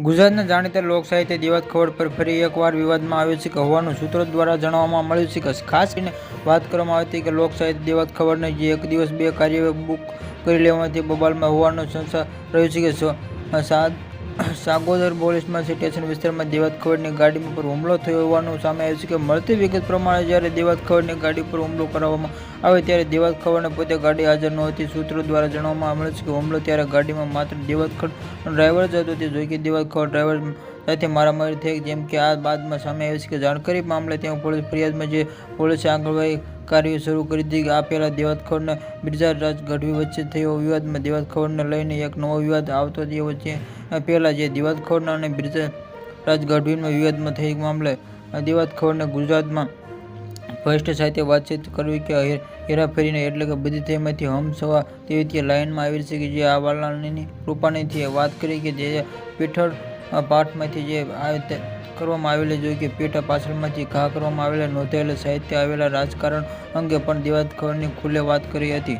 ગુજરાતના જાણીતા લોક સાહિત્ય દેવાત ખબર પર ફરી એકવાર વિવાદમાં આવ્યો છે કે હોવાનું સૂત્રો દ્વારા જણાવવામાં મળ્યું છે કે ખાસ કરીને વાત કરવામાં આવી હતી કે લોક સાહિત્ય દેવાત ખબરને જે એક દિવસ બે કાર્ય બુક કરી લેવાથી બબાલમાં હોવાનો સંસાર રહ્યો છે કે સાગોદર પોલીસમાં સ્ટેશન વિસ્તારમાં દેવાત ખવડની ગાડી પર હુમલો થયો હોવાનું સામે આવ્યું છે કે મળતી વિગત પ્રમાણે જ્યારે દેવાત ખવડની ગાડી પર હુમલો કરવામાં આવે ત્યારે દેવાત ખવડને પોતે ગાડી હાજર નહોતી. સૂત્રો દ્વારા જણાવવામાં મળ્યું છે કે હુમલો ત્યારે ગાડીમાં માત્ર દેવાત ડ્રાઈવર જ હતો. તે જોઈ કે દેવાત ખવડ ડ્રાઈવર સાથે મારામારી થઈ જેમ કે આ બાદમાં સામે આવી છે કે જાણકારી મામલે ત્યાં પોલીસ ફરિયાદમાં જે પોલીસે આંગણવાડી કાર્ય શરૂ કરી દીધી આ પહેલાં દેવાત ખવડને બિરજા રાજ ગઢવી વચ્ચે થયો વિવાદમાં દેવાતખોડને લઈને એક નવો વિવાદ આવતો તે વચ્ચે પહેલાં જે દેવાતખોડના અને બિરજા રાજ વિવાદમાં થઈ મામલે દેવાતખોડને ગુજરાતમાં ફર્સ્ટ સાથે વાતચીત કરવી કે હેરાફેરીને એટલે કે બધી તેમાંથી હમસવા તેવી તે લાઇનમાં આવી છે કે જે આ વાલાની રૂપાણીથી વાત કરી કે જે પીઠળ પાઠમાંથી જે કરવામાં આવેલી જોઈ કે પીઠ પાછળમાંથી ઘા કરવામાં આવેલા, નોંધાયેલા સાહિત્ય આવેલા રાજકારણ અંગે પણ દેવાત ખબરની ખુલ્લે વાત કરી હતી.